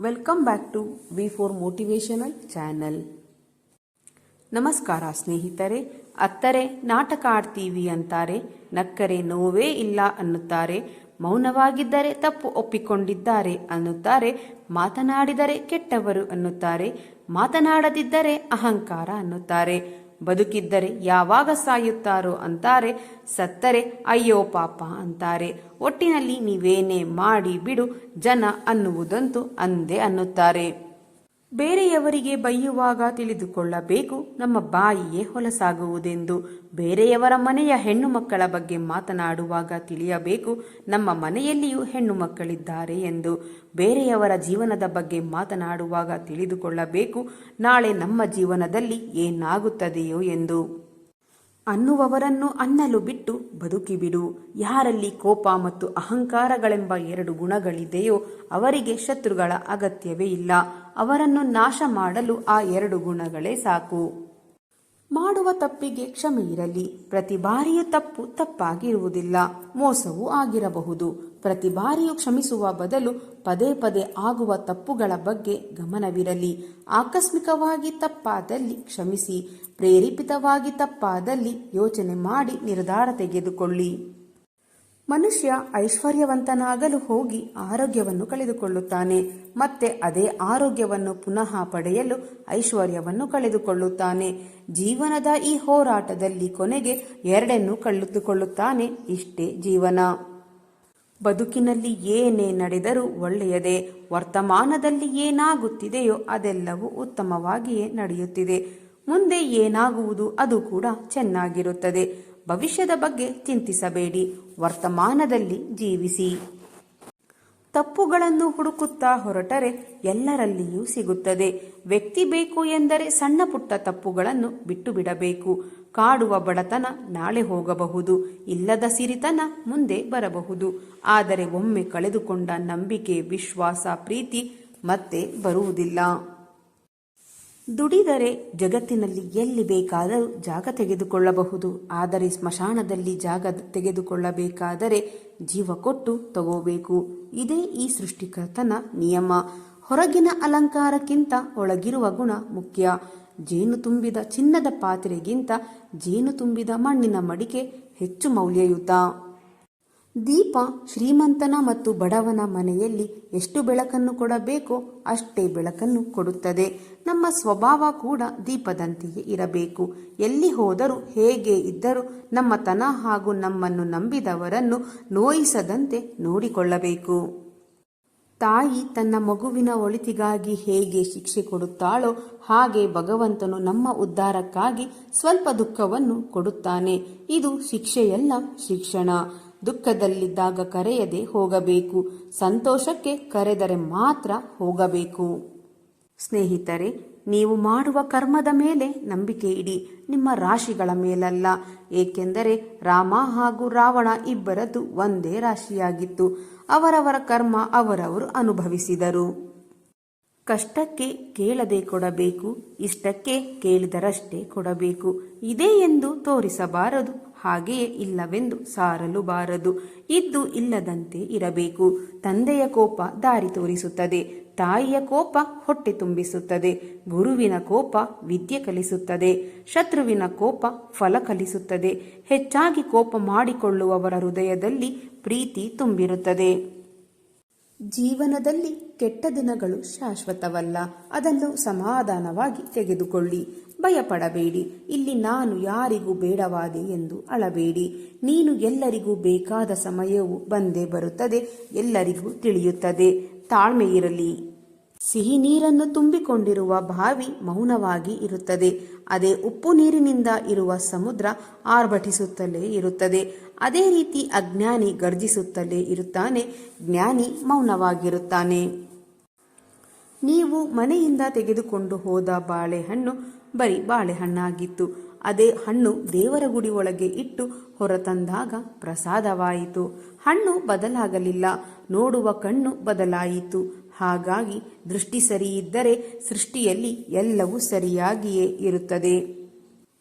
Welcome back to V four motivational channel ನಮಸ್ಕಾರ ಸ್ನೇಹಿತರೆ, ಅತ್ತರೆ ನಾಟಕ ಆಡ್ತೀವಿ ಅಂತಾರೆ, ನಕ್ಕರೆ ನೋವೇ ಇಲ್ಲ ಅನ್ನುತ್ತಾರೆ, ಮೌನವಾಗಿದ್ದರೆ ತಪ್ಪು ಒಪ್ಪಿಕೊಂಡಿದ್ದಾರೆ ಅನ್ನುತ್ತಾರೆ, ಮಾತನಾಡಿದರೆ ಕೆಟ್ಟವರು ಅನ್ನುತ್ತಾರೆ, ಮಾತನಾಡದಿದ್ದರೆ ಅಹಂಕಾರ ಅನ್ನುತ್ತಾರೆ. ಬದುಕಿದ್ದರೆ ಯಾವಾಗ ಸಾಯುತ್ತಾರೋ ಅಂತಾರೆ, ಸತ್ತರೆ, ಅಯ್ಯೋ ಪಾಪ ಅಂತಾರೆ. ಒಟ್ಟಿನಲ್ಲಿ ನೀವೇನೇ ಮಾಡಿ ಬಿಡು, ಜನ ಅನ್ನುವುದಂತೂ ಅಂದೇ ಅನ್ನುತ್ತಾರೆ. ಬೇರೆಯವರಿಗೆ ಬೈಯುವಾಗ ತಿಳಿದುಕೊಳ್ಳಬೇಕು ನಮ್ಮ ಬಾಯಿಯೇ ಹೊಲಸಾಗುವುದೆಂದು. ಬೇರೆಯವರ ಮನೆಯ ಹೆಣ್ಣು ಮಕ್ಕಳ ಬಗ್ಗೆ ಮಾತನಾಡುವಾಗ ತಿಳಿಯಬೇಕು ನಮ್ಮ ಮನೆಯಲ್ಲಿಯೂ ಹೆಣ್ಣು ಮಕ್ಕಳಿದ್ದಾರೆ ಎಂದು. ಬೇರೆಯವರ ಜೀವನದ ಬಗ್ಗೆ ಮಾತನಾಡುವಾಗ ತಿಳಿದುಕೊಳ್ಳಬೇಕು ನಾಳೆ ನಮ್ಮ ಜೀವನದಲ್ಲಿ ಏನಾಗುತ್ತದೆಯೋ ಎಂದು. ಅನ್ನುವವರನ್ನು ಅನ್ನಲು ಬಿಟ್ಟು ಬದುಕಿಬಿಡು. ಯಾರಲ್ಲಿ ಕೋಪ ಮತ್ತು ಅಹಂಕಾರಗಳೆಂಬ ಎರಡು ಗುಣಗಳಿದೆಯೋ ಅವರಿಗೆ ಶತ್ರುಗಳ ಅಗತ್ಯವೇ ಇಲ್ಲ. ಅವರನ್ನು ನಾಶ ಮಾಡಲು ಆ ಎರಡು ಗುಣಗಳೇ ಸಾಕು. ಮಾಡುವ ತಪ್ಪಿಗೆ ಕ್ಷಮೆ ಇರಲಿ. ಪ್ರತಿ ಬಾರಿಯೂ ತಪ್ಪು ತಪ್ಪಾಗಿರುವುದಿಲ್ಲ. ಮೋಸವೂ ಆಗಿರಬಹುದು. ಪ್ರತಿ ಬಾರಿಯೂ ಕ್ಷಮಿಸುವ ಬದಲು ಪದೇ ಪದೇ ಆಗುವ ತಪ್ಪುಗಳ ಬಗ್ಗೆ ಗಮನವಿರಲಿ. ಆಕಸ್ಮಿಕವಾಗಿ ತಪ್ಪಾದಲ್ಲಿ ಕ್ಷಮಿಸಿ ಪ್ರೇರೇಪಿತವಾಗಿ ತಪ್ಪಾದಲ್ಲಿ ಯೋಚನೆ ಮಾಡಿ ನಿರ್ಧಾರ ತೆಗೆದುಕೊಳ್ಳಿ. ಮನುಷ್ಯ ಐಶ್ವರ್ಯವಂತನಾಗಲು ಹೋಗಿ ಆರೋಗ್ಯವನ್ನು ಕಳೆದುಕೊಳ್ಳುತ್ತಾನೆ. ಮತ್ತೆ ಅದೇ ಆರೋಗ್ಯವನ್ನು ಪುನಃ ಪಡೆಯಲು ಐಶ್ವರ್ಯವನ್ನು ಕಳೆದುಕೊಳ್ಳುತ್ತಾನೆ. ಜೀವನದ ಈ ಹೋರಾಟದಲ್ಲಿ ಕೊನೆಗೆ ಎರಡನ್ನೂ ಕಳೆದುಕೊಳ್ಳುತ್ತಾನೆ ಇಷ್ಟೇ ಜೀವನ. ಬದುಕಿನಲ್ಲಿ ಏನೇ ನಡೆದರೂ ಒಳ್ಳೆಯದೇ. ವರ್ತಮಾನದಲ್ಲಿ ಏನಾಗುತ್ತಿದೆಯೋ ಅದೆಲ್ಲವೂ ಉತ್ತಮವಾಗಿಯೇ ನಡೆಯುತ್ತಿದೆ. ಮುಂದೆ ಏನಾಗುವುದು ಅದು ಕೂಡ ಚೆನ್ನಾಗಿರುತ್ತದೆ. ಭವಿಷ್ಯದ ಬಗ್ಗೆ ಚಿಂತಿಸಬೇಡಿ. ವರ್ತಮಾನದಲ್ಲಿ ಜೀವಿಸಿ. ತಪ್ಪುಗಳನ್ನು ಹುಡುಕುತ್ತಾ ಹೊರಟರೆ ಎಲ್ಲರಲ್ಲಿಯೂ ಸಿಗುತ್ತದೆ. ವ್ಯಕ್ತಿ ಬೇಕು ಎಂದರೆ ಸಣ್ಣ ಪುಟ್ಟ ತಪ್ಪುಗಳನ್ನು ಬಿಟ್ಟು ಬಿಡಬೇಕು ಕಾಡುವ ಬಡತನ ನಾಳೆ ಹೋಗಬಹುದು. ಇಲ್ಲದ ಸಿರಿತನ ಮುಂದೆ ಬರಬಹುದು. ಆದರೆ ಒಮ್ಮೆ ಕಳೆದುಕೊಂಡ ನಂಬಿಕೆ, ವಿಶ್ವಾಸ, ಪ್ರೀತಿ ಮತ್ತೆ ಬರುವುದಿಲ್ಲ. ದುಡಿದರೆ ಜಗತ್ತಿನಲ್ಲಿ ಎಲ್ಲಿ ಬೇಕಾದರೂ ಜಾಗ ತೆಗೆದುಕೊಳ್ಳಬಹುದು. ಆದರೆ ಸ್ಮಶಾನದಲ್ಲಿ ಜಾಗ ತೆಗೆದುಕೊಳ್ಳಬೇಕಾದರೆ ಜೀವ ಕೊಟ್ಟು ತಗೋಬೇಕು. ಇದೇ ಈ ಸೃಷ್ಟಿಕರ್ತನ ನಿಯಮ. ಹೊರಗಿನ ಅಲಂಕಾರಕ್ಕಿಂತ ಒಳಗಿರುವ ಗುಣ ಮುಖ್ಯ. ಜೇನು ತುಂಬಿದ ಚಿನ್ನದ ಪಾತ್ರೆಗಿಂತ ಜೇನು ತುಂಬಿದ ಮಣ್ಣಿನ ಮಡಿಕೆ ಹೆಚ್ಚು ಮೌಲ್ಯಯುತ. ದೀಪ ಶ್ರೀಮಂತನ ಮತ್ತು ಬಡವನ ಮನೆಯಲ್ಲಿ ಎಷ್ಟು ಬೆಳಕನ್ನು ಕೊಡಬೇಕೋ ಅಷ್ಟೇ ಬೆಳಕನ್ನು ಕೊಡುತ್ತದೆ. ನಮ್ಮ ಸ್ವಭಾವ ಕೂಡ ದೀಪದಂತೆಯೇ ಇರಬೇಕು. ಎಲ್ಲಿ ಹೋದರೂ, ಹೇಗೆ ಇದ್ದರೂ ನಮ್ಮತನ ಹಾಗೂ ನಮ್ಮನ್ನು ನಂಬಿದವರನ್ನು ನೋಯಿಸದಂತೆ ನೋಡಿಕೊಳ್ಳಬೇಕು. ತಾಯಿ ತನ್ನ ಮಗುವಿನ ಒಳಿತಿಗಾಗಿ ಹೇಗೆ ಶಿಕ್ಷೆ ಕೊಡುತ್ತಾಳೋ ಹಾಗೆ ಭಗವಂತನು ನಮ್ಮ ಉದ್ಧಾರಕ್ಕಾಗಿ ಸ್ವಲ್ಪ ದುಃಖವನ್ನು ಕೊಡುತ್ತಾನೆ. ಇದು ಶಿಕ್ಷೆಯಲ್ಲ ಶಿಕ್ಷಣ. ದುಃಖದಲ್ಲಿದ್ದಾಗ ಕರೆಯದೆ ಹೋಗಬೇಕು. ಸಂತೋಷಕ್ಕೆ ಕರೆದರೆ ಮಾತ್ರ ಹೋಗಬೇಕು. ಸ್ನೇಹಿತರೆ, ನೀವು ಮಾಡುವ ಕರ್ಮದ ಮೇಲೆ ನಂಬಿಕೆ ಇಡಿ. ನಿಮ್ಮ ರಾಶಿಗಳ ಮೇಲಲ್ಲ. ಏಕೆಂದರೆ ರಾಮ ಹಾಗೂ ರಾವಣ ಇಬ್ಬರದ್ದು ಒಂದೇ ರಾಶಿಯಾಗಿತ್ತು. ಅವರವರ ಕರ್ಮ ಅವರವರು ಅನುಭವಿಸಿದರು. ಕಷ್ಟಕ್ಕೆ ಕೇಳದೆ ಕೊಡಬೇಕು, ಇಷ್ಟಕ್ಕೆ ಕೇಳಿದರಷ್ಟೇ ಕೊಡಬೇಕು. ಇದೇ ಎಂದು ತೋರಿಸಬಾರದು. ಹಾಗೆಯೇ ಇಲ್ಲವೆಂದು ಸಾರಲು ಬಾರದು. ಇದ್ದು ಇಲ್ಲದಂತೆ ಇರಬೇಕು. ತಂದೆಯ ಕೋಪ ದಾರಿ ತೋರಿಸುತ್ತದೆ. ತಾಯಿಯ ಕೋಪ ಹೊಟ್ಟೆ ತುಂಬಿಸುತ್ತದೆ. ಗುರುವಿನ ಕೋಪ ವಿದ್ಯೆ ಕಲಿಸುತ್ತದೆ. ಶತ್ರುವಿನ ಕೋಪ ಫಲ ಕಲಿಸುತ್ತದೆ. ಹೆಚ್ಚಾಗಿ ಕೋಪ ಮಾಡಿಕೊಳ್ಳುವವರ ಹೃದಯದಲ್ಲಿ ಪ್ರೀತಿ ತುಂಬಿರುತ್ತದೆ. ಜೀವನದಲ್ಲಿ ಕೆಟ್ಟ ದಿನಗಳು ಶಾಶ್ವತವಲ್ಲ. ಅದನ್ನು ಸಮಾಧಾನವಾಗಿ ತೆಗೆದುಕೊಳ್ಳಿ. ಭಯಪಡಬೇಡಿ. ಇಲ್ಲಿ ನಾನು ಯಾರಿಗೂ ಬೇಡವಾದೆ ಎಂದು ಅಳಬೇಡಿ. ನೀನು ಎಲ್ಲರಿಗೂ ಬೇಕಾದ ಸಮಯವು ಬಂದೇ ಬರುತ್ತದೆ, ಎಲ್ಲರಿಗೂ ತಿಳಿಯುತ್ತದೆ. ತಾಳ್ಮೆ ಇರಲಿ. ಸಿಹಿ ನೀರನ್ನು ತುಂಬಿಕೊಂಡಿರುವ ಬಾವಿ ಮೌನವಾಗಿ ಇರುತ್ತದೆ. ಅದೇ ಉಪ್ಪು ನೀರಿನಿಂದ ಇರುವ ಸಮುದ್ರ ಆರ್ಭಟಿಸುತ್ತಲೇ ಇರುತ್ತದೆ. ಅದೇ ರೀತಿ ಅಜ್ಞಾನಿ ಗರ್ಜಿಸುತ್ತಲೇ ಇರುತ್ತಾನೆ, ಜ್ಞಾನಿ ಮೌನವಾಗಿರುತ್ತಾನೆ. ನೀವು ಮನೆಯಿಂದ ತೆಗೆದುಕೊಂಡು ಹೋದ ಬಾಳೆಹಣ್ಣು ಬರೀ ಬಾಳೆಹಣ್ಣಾಗಿತ್ತು. ಅದೇ ಹಣ್ಣು ದೇವರ ಗುಡಿ ಒಳಗೆ ಇಟ್ಟು ಹೊರತಂದಾಗ ಪ್ರಸಾದವಾಯಿತು. ಹಣ್ಣು ಬದಲಾಗಲಿಲ್ಲ. ನೋಡುವ ಕಣ್ಣು ಬದಲಾಯಿತು. ಹಾಗಾಗಿ ದೃಷ್ಟಿ ಸರಿಯಿದ್ದರೆ ಸೃಷ್ಟಿಯಲ್ಲಿ ಎಲ್ಲವೂ ಸರಿಯಾಗಿಯೇ ಇರುತ್ತದೆ.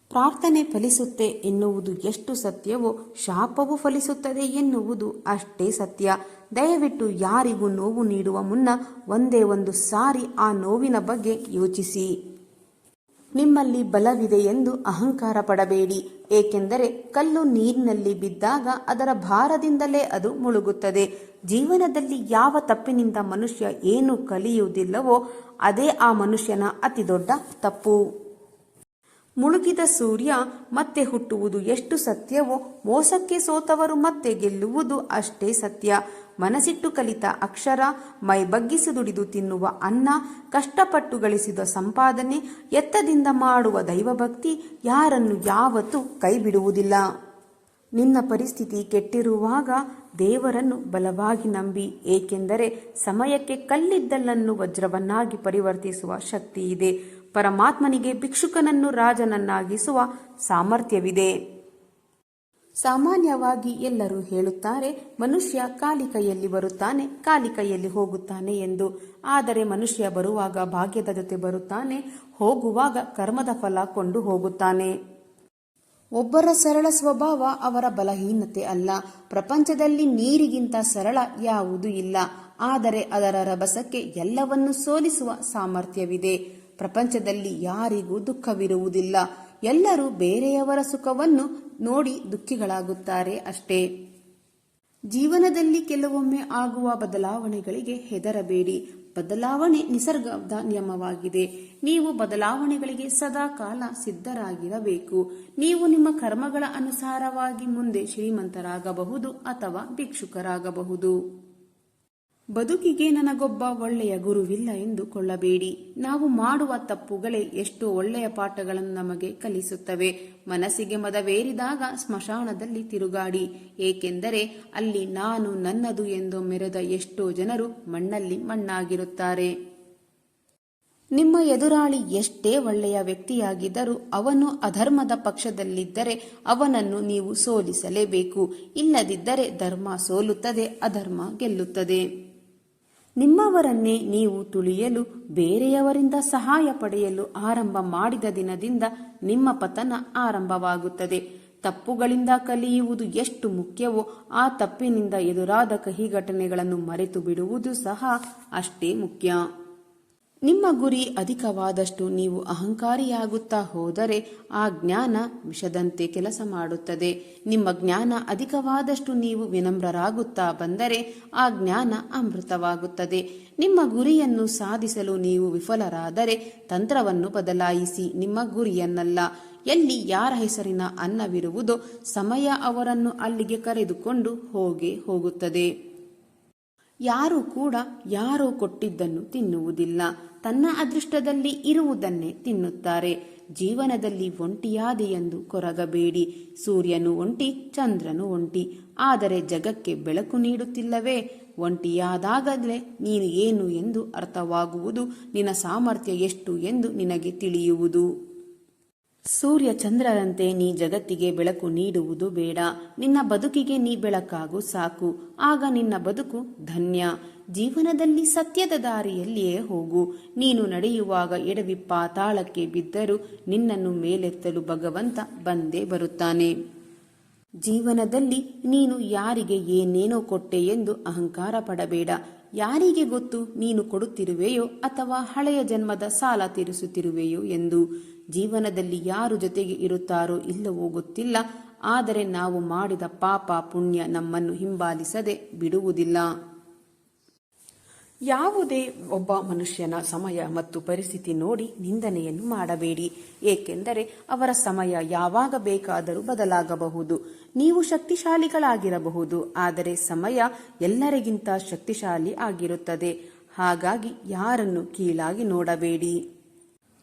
ಪ್ರಾರ್ಥನೆ ಫಲಿಸುತ್ತೆ ಎನ್ನುವುದು ಎಷ್ಟು ಸತ್ಯವೋ ಶಾಪವು ಫಲಿಸುತ್ತದೆ ಎನ್ನುವುದು ಅಷ್ಟೇ ಸತ್ಯ. ದಯವಿಟ್ಟು ಯಾರಿಗೂ ನೋವು ನೀಡುವ ಮುನ್ನ ಒಂದೇ ಒಂದು ಸಾರಿ ಆ ನೋವಿನ ಬಗ್ಗೆ ಯೋಚಿಸಿ. ನಿಮ್ಮಲ್ಲಿ ಬಲವಿದೆ ಎಂದು ಅಹಂಕಾರ ಪಡಬೇಡಿ, ಏಕೆಂದರೆ ಕಲ್ಲು ನೀರಿನಲ್ಲಿ ಬಿದ್ದಾಗ ಅದರ ಭಾರದಿಂದಲೇ ಅದು ಮುಳುಗುತ್ತದೆ. ಜೀವನದಲ್ಲಿ ಯಾವ ತಪ್ಪಿನಿಂದ ಮನುಷ್ಯ ಏನು ಕಲಿಯುವುದಿಲ್ಲವೋ, ಅದೇ ಆ ಮನುಷ್ಯನ ಅತಿದೊಡ್ಡ ತಪ್ಪು. ಮುಳುಗಿದ ಸೂರ್ಯ ಮತ್ತೆ ಹುಟ್ಟುವುದು ಎಷ್ಟು ಸತ್ಯವೋ ಮೋಸಕ್ಕೆ ಸೋತವರು ಮತ್ತೆ ಗೆಲ್ಲುವುದು ಅಷ್ಟೇ ಸತ್ಯ. ಮನಸಿಟ್ಟು ಕಲಿತ ಅಕ್ಷರ, ಮೈ ಬಗ್ಗಿಸಿ ದುಡಿದು ತಿನ್ನುವ ಅನ್ನ, ಕಷ್ಟಪಟ್ಟು ಗಳಿಸಿದ ಸಂಪಾದನೆ, ಎತ್ತದಿಂದ ಮಾಡುವ ದೈವಭಕ್ತಿ ಯಾರನ್ನು ಯಾವತ್ತೂ ಕೈಬಿಡುವುದಿಲ್ಲ. ನಿನ್ನ ಪರಿಸ್ಥಿತಿ ಕೆಟ್ಟಿರುವಾಗ ದೇವರನ್ನು ಬಲವಾಗಿ ನಂಬಿ, ಏಕೆಂದರೆ ಸಮಯಕ್ಕೆ ಕಲ್ಲಿದ್ದಲನ್ನು ವಜ್ರವನ್ನಾಗಿ ಪರಿವರ್ತಿಸುವ ಶಕ್ತಿ ಇದೆ. ಪರಮಾತ್ಮನಿಗೆ ಭಿಕ್ಷುಕನನ್ನು ರಾಜನನ್ನಾಗಿಸುವ ಸಾಮರ್ಥ್ಯವಿದೆ. ಸಾಮಾನ್ಯವಾಗಿ ಎಲ್ಲರೂ ಹೇಳುತ್ತಾರೆ, ಮನುಷ್ಯ ಕಾಲಿಕೈಯಲ್ಲಿ ಬರುತ್ತಾನೆ, ಕಾಲಿಕೈಯಲ್ಲಿ ಹೋಗುತ್ತಾನೆ ಎಂದು. ಆದರೆ ಮನುಷ್ಯ ಬರುವಾಗ ಭಾಗ್ಯದ ಜೊತೆ ಬರುತ್ತಾನೆ, ಹೋಗುವಾಗ ಕರ್ಮದ ಫಲ ಕೊಂಡು ಹೋಗುತ್ತಾನೆ. ಒಬ್ಬರ ಸರಳ ಸ್ವಭಾವ ಅವರ ಬಲಹೀನತೆ ಅಲ್ಲ. ಪ್ರಪಂಚದಲ್ಲಿ ನೀರಿಗಿಂತ ಸರಳ ಯಾವುದೂ ಇಲ್ಲ. ಆದರೆ ಅದರ ರಭಸಕ್ಕೆ ಎಲ್ಲವನ್ನು ಸೋಲಿಸುವ ಸಾಮರ್ಥ್ಯವಿದೆ. ಪ್ರಪಂಚದಲ್ಲಿ ಯಾರಿಗೂ ದುಃಖವಿರುವುದಿಲ್ಲ. ಎಲ್ಲರೂ ಬೇರೆಯವರ ಸುಖವನ್ನು ನೋಡಿ ದುಃಖಿಗಳಾಗುತ್ತಾರೆ ಅಷ್ಟೇ. ಜೀವನದಲ್ಲಿ ಕೆಲವೊಮ್ಮೆ ಆಗುವ ಬದಲಾವಣೆಗಳಿಗೆ ಹೆದರಬೇಡಿ. ಬದಲಾವಣೆ ನಿಸರ್ಗದ ನಿಯಮವಾಗಿದೆ. ನೀವು ಬದಲಾವಣೆಗಳಿಗೆ ಸದಾ ಕಾಲ ಸಿದ್ಧರಾಗಿರಬೇಕು. ನೀವು ನಿಮ್ಮ ಕರ್ಮಗಳ ಅನುಸಾರವಾಗಿ ಮುಂದೆ ಶ್ರೀಮಂತರಾಗಬಹುದು ಅಥವಾ ಭಿಕ್ಷುಕರಾಗಬಹುದು. ಬದುಕಿಗೆ ನನಗೊಬ್ಬ ಒಳ್ಳೆಯ ಗುರುವಿಲ್ಲ ಎಂದು ಕೊಳ್ಳಬೇಡಿ ನಾವು ಮಾಡುವ ತಪ್ಪುಗಳೇ ಎಷ್ಟೋ ಒಳ್ಳೆಯ ಪಾಠಗಳನ್ನು ನಮಗೆ ಕಲಿಸುತ್ತವೆ. ಮನಸ್ಸಿಗೆ ಮದವೇರಿದಾಗ ಸ್ಮಶಾನದಲ್ಲಿ ತಿರುಗಾಡಿ. ಏಕೆಂದರೆ ಅಲ್ಲಿ ನಾನು ನನ್ನದು ಎಂದು ಮೆರೆದ ಎಷ್ಟೋ ಜನರು ಮಣ್ಣಲ್ಲಿ ಮಣ್ಣಾಗಿರುತ್ತಾರೆ. ನಿಮ್ಮ ಎದುರಾಳಿ ಎಷ್ಟೇ ಒಳ್ಳೆಯ ವ್ಯಕ್ತಿಯಾಗಿದ್ದರೂ ಅವನು ಅಧರ್ಮದ ಪಕ್ಷದಲ್ಲಿದ್ದರೆ ಅವನನ್ನು ನೀವು ಸೋಲಿಸಲೇಬೇಕು. ಇಲ್ಲದಿದ್ದರೆ ಧರ್ಮ ಸೋಲುತ್ತದೆ, ಅಧರ್ಮ ಗೆಲ್ಲುತ್ತದೆ. ನಿಮ್ಮವರನ್ನೇ ನೀವು ತುಳಿಯಲು, ಬೇರೆಯವರಿಂದ ಸಹಾಯ ಪಡೆಯಲು ಆರಂಭ ಮಾಡಿದ ದಿನದಿಂದ ನಿಮ್ಮ ಪತನ ಆರಂಭವಾಗುತ್ತದೆ. ತಪ್ಪುಗಳಿಂದ ಕಲಿಯುವುದು ಎಷ್ಟು ಮುಖ್ಯವೋ, ಆ ತಪ್ಪಿನಿಂದ ಎದುರಾದ ಕಹಿ ಘಟನೆಗಳನ್ನು ಮರೆತು ಬಿಡುವುದು ಸಹ ಅಷ್ಟೇ ಮುಖ್ಯ. ನಿಮ್ಮ ಗುರಿ ಅಧಿಕವಾದಷ್ಟು ನೀವು ಅಹಂಕಾರಿಯಾಗುತ್ತಾ ಹೋದರೆ ಆ ಜ್ಞಾನ ವಿಷದಂತೆ ಕೆಲಸ ಮಾಡುತ್ತದೆ. ನಿಮ್ಮ ಜ್ಞಾನ ಅಧಿಕವಾದಷ್ಟು ನೀವು ವಿನಮ್ರರಾಗುತ್ತಾ ಬಂದರೆ ಆ ಜ್ಞಾನ ಅಮೃತವಾಗುತ್ತದೆ. ನಿಮ್ಮ ಗುರಿಯನ್ನು ಸಾಧಿಸಲು ನೀವು ವಿಫಲರಾದರೆ ತಂತ್ರವನ್ನು ಬದಲಾಯಿಸಿ ನಿಮ್ಮ ಗುರಿಯನ್ನಲ್ಲ. ಎಲ್ಲಿ ಯಾರ ಹೆಸರಿನ ಅನ್ನವಿರುವುದೋ ಸಮಯ ಅವರನ್ನು ಅಲ್ಲಿಗೆ ಕರೆದುಕೊಂಡು ಹೋಗಿ ಹೋಗುತ್ತದೆ. ಯಾರು ಕೂಡ ಯಾರೋ ಕೊಟ್ಟಿದ್ದನ್ನು ತಿನ್ನುವುದಿಲ್ಲ. ತನ್ನ ಅದೃಷ್ಟದಲ್ಲಿ ಇರುವುದನ್ನೇ ತಿನ್ನುತ್ತಾರೆ. ಜೀವನದಲ್ಲಿ ಒಂಟಿಯಾದೆ ಎಂದು ಕೊರಗಬೇಡಿ. ಸೂರ್ಯನು ಒಂಟಿ, ಚಂದ್ರನು ಒಂಟಿ. ಆದರೆ ಜಗಕ್ಕೆ ಬೆಳಕು ನೀಡುತ್ತಿಲ್ಲವೇ? ಒಂಟಿಯಾದಾಗಲೇ ನೀನು ಏನು ಎಂದು ಅರ್ಥವಾಗುವುದು? ನಿನ್ನ ಸಾಮರ್ಥ್ಯ ಎಷ್ಟು ಎಂದು ನಿನಗೆ ತಿಳಿಯುವುದು? ಸೂರ್ಯ ಚಂದ್ರರಂತೆ ನೀ ಜಗತ್ತಿಗೆ ಬೆಳಕು ನೀಡುವುದು ಬೇಡ. ನಿನ್ನ ಬದುಕಿಗೆ ನೀ ಬೆಳಕಾಗು ಸಾಕು. ಆಗ ನಿನ್ನ ಬದುಕು ಧನ್ಯ. ಜೀವನದಲ್ಲಿ ಸತ್ಯದ ದಾರಿಯಲ್ಲಿಯೇ ಹೋಗು. ನೀನು ನಡೆಯುವಾಗ ಎಡವಿ ಪಾತಾಳಕ್ಕೆ ಬಿದ್ದರೂ ನಿನ್ನನ್ನು ಮೇಲೆತ್ತಲು ಭಗವಂತ ಬಂದೇ ಬರುತ್ತಾನೆ. ಜೀವನದಲ್ಲಿ ನೀನು ಯಾರಿಗೆ ಏನೇನೋ ಕೊಟ್ಟೆ ಎಂದು ಅಹಂಕಾರ ಪಡಬೇಡ. ಯಾರಿಗೆ ಗೊತ್ತು ನೀನು ಕೊಡುತ್ತಿರುವೆಯೋ ಅಥವಾ ಹಳೆಯ ಜನ್ಮದ ಸಾಲ ತೀರಿಸುತ್ತಿರುವೆಯೋ ಎಂದು? ಜೀವನದಲ್ಲಿ ಯಾರು ಜೊತೆಗೆ ಇರುತ್ತಾರೋ ಇಲ್ಲವೋ ಗೊತ್ತಿಲ್ಲ. ಆದರೆ ನಾವು ಮಾಡಿದ ಪಾಪ ಪುಣ್ಯ ನಮ್ಮನ್ನು ಹಿಂಬಾಲಿಸದೆ ಬಿಡುವುದಿಲ್ಲ. ಯಾವುದೇ ಒಬ್ಬ ಮನುಷ್ಯನ ಸಮಯ ಮತ್ತು ಪರಿಸ್ಥಿತಿ ನೋಡಿ ನಿಂದನೆಯನ್ನು ಮಾಡಬೇಡಿ. ಏಕೆಂದರೆ ಅವರ ಸಮಯ ಯಾವಾಗ ಬೇಕಾದರೂ ಬದಲಾಗಬಹುದು. ನೀವು ಶಕ್ತಿಶಾಲಿಗಳಾಗಿರಬಹುದು, ಆದರೆ ಸಮಯ ಎಲ್ಲರಿಗಿಂತ ಶಕ್ತಿಶಾಲಿ ಆಗಿರುತ್ತದೆ. ಹಾಗಾಗಿ ಯಾರನ್ನು ಕೀಳಾಗಿ ನೋಡಬೇಡಿ.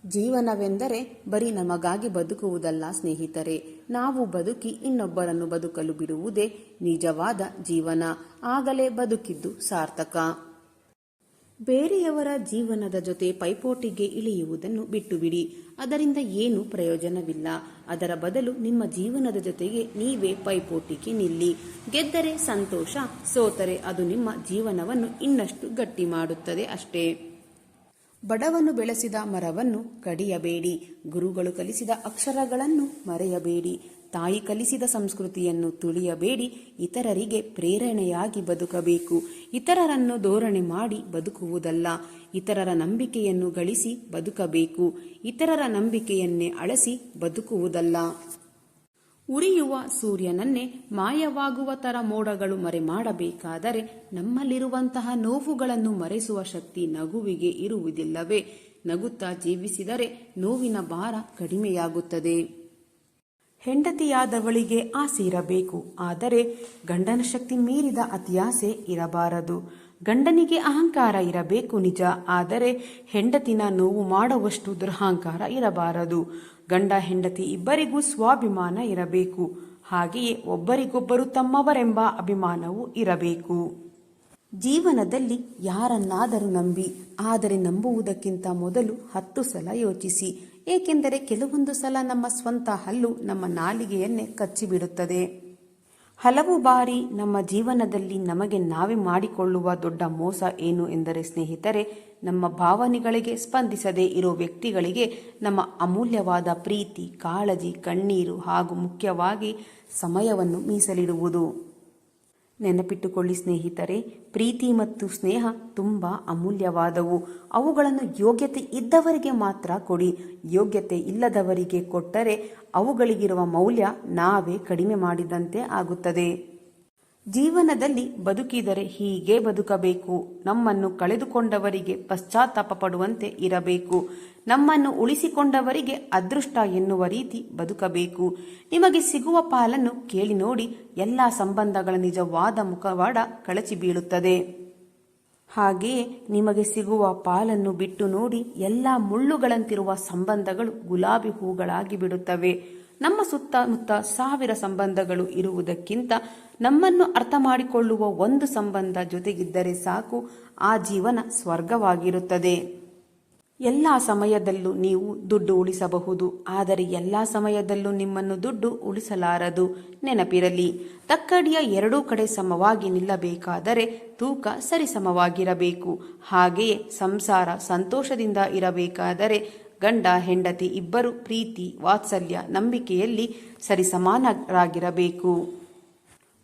ಜೀವನವೆಂದರೆ ಬರೀ ನಮಗಾಗಿ ಬದುಕುವುದಲ್ಲ, ಸ್ನೇಹಿತರೆ. ನಾವು ಬದುಕಿ ಇನ್ನೊಬ್ಬರನ್ನು ಬದುಕಲು ಬಿಡುವುದೇ ನಿಜವಾದ ಜೀವನ. ಆಗಲೇ ಬದುಕಿದ್ದು ಸಾರ್ಥಕ. ಬೇರೆಯವರ ಜೀವನದ ಜೊತೆ ಪೈಪೋಟಿಗೆ ಇಳಿಯುವುದನ್ನು ಬಿಟ್ಟುಬಿಡಿ. ಅದರಿಂದ ಏನು ಪ್ರಯೋಜನವಿಲ್ಲ. ಅದರ ಬದಲು ನಿಮ್ಮ ಜೀವನದ ಜೊತೆಗೆ ನೀವೇ ಪೈಪೋಟಿಗೆ ನಿಲ್ಲಿ. ಗೆದ್ದರೆ ಸಂತೋಷ, ಸೋತರೆ ಅದು ನಿಮ್ಮ ಜೀವನವನ್ನು ಇನ್ನಷ್ಟು ಗಟ್ಟಿ ಮಾಡುತ್ತದೆ ಅಷ್ಟೇ. ಬಡವನು ಬೆಳೆಸಿದ ಮರವನ್ನು ಕಡಿಯಬೇಡಿ. ಗುರುಗಳು ಕಲಿಸಿದ ಅಕ್ಷರಗಳನ್ನು ಮರೆಯಬೇಡಿ. ತಾಯಿ ಕಲಿಸಿದ ಸಂಸ್ಕೃತಿಯನ್ನು ತುಳಿಯಬೇಡಿ, ಇತರರಿಗೆ ಪ್ರೇರಣೆಯಾಗಿ ಬದುಕಬೇಕು. ಇತರರನ್ನು ಧೋರಣೆ ಮಾಡಿ ಬದುಕುವುದಲ್ಲ, ಇತರರ ನಂಬಿಕೆಯನ್ನು ಗಳಿಸಿ ಬದುಕಬೇಕು, ಇತರರ ನಂಬಿಕೆಯನ್ನೇ ಅಳಸಿ ಬದುಕುವುದಲ್ಲ. ಉರಿಯುವ ಸೂರ್ಯನನ್ನೇ ಮಾಯವಾಗುವ ತರ ಮೋಡಗಳು ಮರೆ ಮಾಡಬೇಕಾದರೆ ನಮ್ಮಲ್ಲಿರುವಂತಹ ನೋವುಗಳನ್ನು ಮರೆಸುವ ಶಕ್ತಿ ನಗುವಿಗೆ ಇರುವುದಿಲ್ಲವೇ? ನಗುತ್ತಾ ಜೀವಿಸಿದರೆ ನೋವಿನ ಭಾರ ಕಡಿಮೆಯಾಗುತ್ತದೆ. ಹೆಂಡತಿಯಾದವಳಿಗೆ ಆಸೆ ಇರಬೇಕು ಆದರೆ ಗಂಡನ ಶಕ್ತಿ ಮೀರಿದ ಅತಿಯಾಸೆ ಇರಬಾರದು. ಗಂಡನಿಗೆ ಅಹಂಕಾರ ಇರಬೇಕು ನಿಜ. ಆದರೆ ಹೆಂಡತಿನ ನೋವು ಮಾಡುವಷ್ಟು ದುರಹಂಕಾರ ಇರಬಾರದು. ಗಂಡ ಹೆಂಡತಿ ಇಬ್ಬರಿಗೂ ಸ್ವಾಭಿಮಾನ ಇರಬೇಕು. ಹಾಗೆಯೇ ಒಬ್ಬರಿಗೊಬ್ಬರು ತಮ್ಮವರೆಂಬ ಅಭಿಮಾನವೂ ಇರಬೇಕು. ಜೀವನದಲ್ಲಿ ಯಾರನ್ನಾದರೂ ನಂಬಿ, ಆದರೆ ನಂಬುವುದಕ್ಕಿಂತ ಮೊದಲು ಹತ್ತು ಸಲ ಯೋಚಿಸಿ. ಏಕೆಂದರೆ ಕೆಲವೊಂದು ಸಲ ನಮ್ಮ ಸ್ವಂತ ಹಲ್ಲು ನಮ್ಮ ನಾಲಿಗೆಯನ್ನೇ ಕಚ್ಚಿಬಿಡುತ್ತದೆ. ಹಲವು ಬಾರಿ ನಮ್ಮ ಜೀವನದಲ್ಲಿ ನಮಗೆ ನಾವೇ ಮಾಡಿಕೊಳ್ಳುವ ದೊಡ್ಡ ಮೋಸ ಏನು ಎಂದರೆ ಸ್ನೇಹಿತರೆ, ನಮ್ಮ ಭಾವನೆಗಳಿಗೆ ಸ್ಪಂದಿಸದೇ ಇರೋ ವ್ಯಕ್ತಿಗಳಿಗೆ ನಮ್ಮ ಅಮೂಲ್ಯವಾದ ಪ್ರೀತಿ, ಕಾಳಜಿ, ಕಣ್ಣೀರು ಹಾಗೂ ಮುಖ್ಯವಾಗಿ ಸಮಯವನ್ನು ಮೀಸಲಿಡುವುದು. ನೆನಪಿಟ್ಟುಕೊಳ್ಳಿ ಸ್ನೇಹಿತರೆ, ಪ್ರೀತಿ ಮತ್ತು ಸ್ನೇಹ ತುಂಬ ಅಮೂಲ್ಯವಾದವು. ಅವುಗಳನ್ನು ಯೋಗ್ಯತೆ ಇದ್ದವರಿಗೆ ಮಾತ್ರ ಕೊಡಿ. ಯೋಗ್ಯತೆ ಇಲ್ಲದವರಿಗೆ ಕೊಟ್ಟರೆ ಅವುಗಳಿಗಿರುವ ಮೌಲ್ಯ ನಾವೇ ಕಡಿಮೆ ಮಾಡಿದಂತೆ ಆಗುತ್ತದೆ. ಜೀವನದಲ್ಲಿ ಬದುಕಿದರೆ ಹೀಗೆ ಬದುಕಬೇಕು. ನಮ್ಮನ್ನು ಕಳೆದುಕೊಂಡವರಿಗೆ ಪಶ್ಚಾತ್ತಾಪ ಪಡುವಂತೆ ಇರಬೇಕು. ನಮ್ಮನ್ನು ಉಳಿಸಿಕೊಂಡವರಿಗೆ ಅದೃಷ್ಟ ಎನ್ನುವ ರೀತಿ ಬದುಕಬೇಕು. ನಿಮಗೆ ಸಿಗುವ ಪಾಲನ್ನು ಕೇಳಿ ನೋಡಿ, ಎಲ್ಲ ಸಂಬಂಧಗಳ ನಿಜವಾದ ಮುಖವಾಡ ಕಳಚಿ ಬೀಳುತ್ತದೆ. ಹಾಗೆಯೇ ನಿಮಗೆ ಸಿಗುವ ಪಾಲನ್ನು ಬಿಟ್ಟು ನೋಡಿ, ಎಲ್ಲ ಮುಳ್ಳುಗಳಂತಿರುವ ಸಂಬಂಧಗಳು ಗುಲಾಬಿ ಹೂಗಳಾಗಿ ಬಿಡುತ್ತವೆ. ನಮ್ಮ ಸುತ್ತಮುತ್ತ ಸಾವಿರ ಸಂಬಂಧಗಳು ಇರುವುದಕ್ಕಿಂತ ನಮ್ಮನ್ನು ಅರ್ಥ ಮಾಡಿಕೊಳ್ಳುವ ಒಂದು ಸಂಬಂಧ ಜೊತೆಗಿದ್ದರೆ ಸಾಕು, ಆ ಜೀವನ ಸ್ವರ್ಗವಾಗಿರುತ್ತದೆ. ಎಲ್ಲ ಸಮಯದಲ್ಲೂ ನೀವು ದುಡ್ಡು ಉಳಿಸಬಹುದು, ಆದರೆ ಎಲ್ಲ ಸಮಯದಲ್ಲೂ ನಿಮ್ಮನ್ನು ದುಡ್ಡು ಉಳಿಸಲಾರದು. ನೆನಪಿರಲಿ, ತಕ್ಕಡಿಯ ಎರಡೂ ಕಡೆ ಸಮವಾಗಿ ನಿಲ್ಲಬೇಕಾದರೆ ತೂಕ ಸರಿಸಮವಾಗಿರಬೇಕು. ಹಾಗೆಯೇ ಸಂಸಾರ ಸಂತೋಷದಿಂದ ಇರಬೇಕಾದರೆ ಗಂಡ, ಹೆಂಡತಿ ಇಬ್ಬರು ಪ್ರೀತಿ, ವಾತ್ಸಲ್ಯ, ನಂಬಿಕೆಯಲ್ಲಿ ಸರಿಸಮಾನರಾಗಿರಬೇಕು.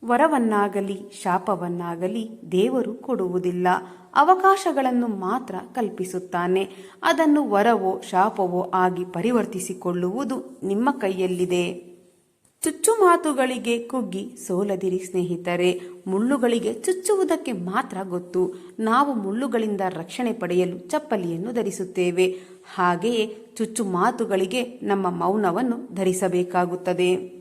ವರವನ್ನಾಗಲಿ ಶಾಪವನ್ನಾಗಲಿ ದೇವರು ಕೊಡುವುದಿಲ್ಲ. ಅವಕಾಶಗಳನ್ನು ಮಾತ್ರ ಕಲ್ಪಿಸುತ್ತಾನೆ. ಅದನ್ನು ವರವೋ ಶಾಪವೋ ಆಗಿ ಪರಿವರ್ತಿಸಿಕೊಳ್ಳುವುದು ನಿಮ್ಮ ಕೈಯಲ್ಲಿದೆ. ಚುಚ್ಚು ಮಾತುಗಳಿಗೆ ಕುಗ್ಗಿ ಸೋಲದಿರಿ ಸ್ನೇಹಿತರೆ. ಮುಳ್ಳುಗಳಿಗೆ ಚುಚ್ಚುವುದಕ್ಕೆ ಮಾತ್ರ ಗೊತ್ತು. ನಾವು ಮುಳ್ಳುಗಳಿಂದ ರಕ್ಷಣೆ ಪಡೆಯಲು ಚಪ್ಪಲಿಯನ್ನು ಧರಿಸುತ್ತೇವೆ. ಹಾಗೆಯೇ ಚುಚ್ಚು ಮಾತುಗಳಿಗೆ ನಮ್ಮ ಮೌನವನ್ನು ಧರಿಸಬೇಕಾಗುತ್ತದೆ.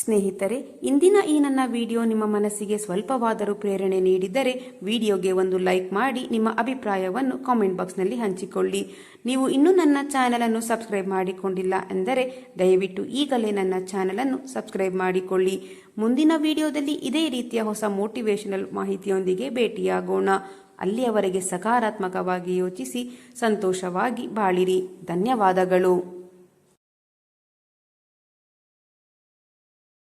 ಸ್ನೇಹಿತರೆ, ಇಂದಿನ ಈ ನನ್ನ ವಿಡಿಯೋ ನಿಮ್ಮ ಮನಸ್ಸಿಗೆ ಸ್ವಲ್ಪವಾದರೂ ಪ್ರೇರಣೆ ನೀಡಿದರೆ ವಿಡಿಯೋಗೆ ಒಂದು ಲೈಕ್ ಮಾಡಿ ನಿಮ್ಮ ಅಭಿಪ್ರಾಯವನ್ನು ಕಾಮೆಂಟ್ ಬಾಕ್ಸ್ನಲ್ಲಿ ಹಂಚಿಕೊಳ್ಳಿ. ನೀವು ಇನ್ನೂ ನನ್ನ ಚಾನಲನ್ನು ಸಬ್ಸ್ಕ್ರೈಬ್ ಮಾಡಿಕೊಂಡಿಲ್ಲ ಎಂದರೆ ದಯವಿಟ್ಟು ಈಗಲೇ ನನ್ನ ಚಾನಲನ್ನು ಸಬ್ಸ್ಕ್ರೈಬ್ ಮಾಡಿಕೊಳ್ಳಿ. ಮುಂದಿನ ವಿಡಿಯೋದಲ್ಲಿ ಇದೇ ರೀತಿಯ ಹೊಸ ಮೋಟಿವೇಶನಲ್ ಮಾಹಿತಿಯೊಂದಿಗೆ ಭೇಟಿಯಾಗೋಣ. ಅಲ್ಲಿಯವರೆಗೆ ಸಕಾರಾತ್ಮಕವಾಗಿ ಯೋಚಿಸಿ, ಸಂತೋಷವಾಗಿ ಬಾಳಿರಿ. ಧನ್ಯವಾದಗಳು.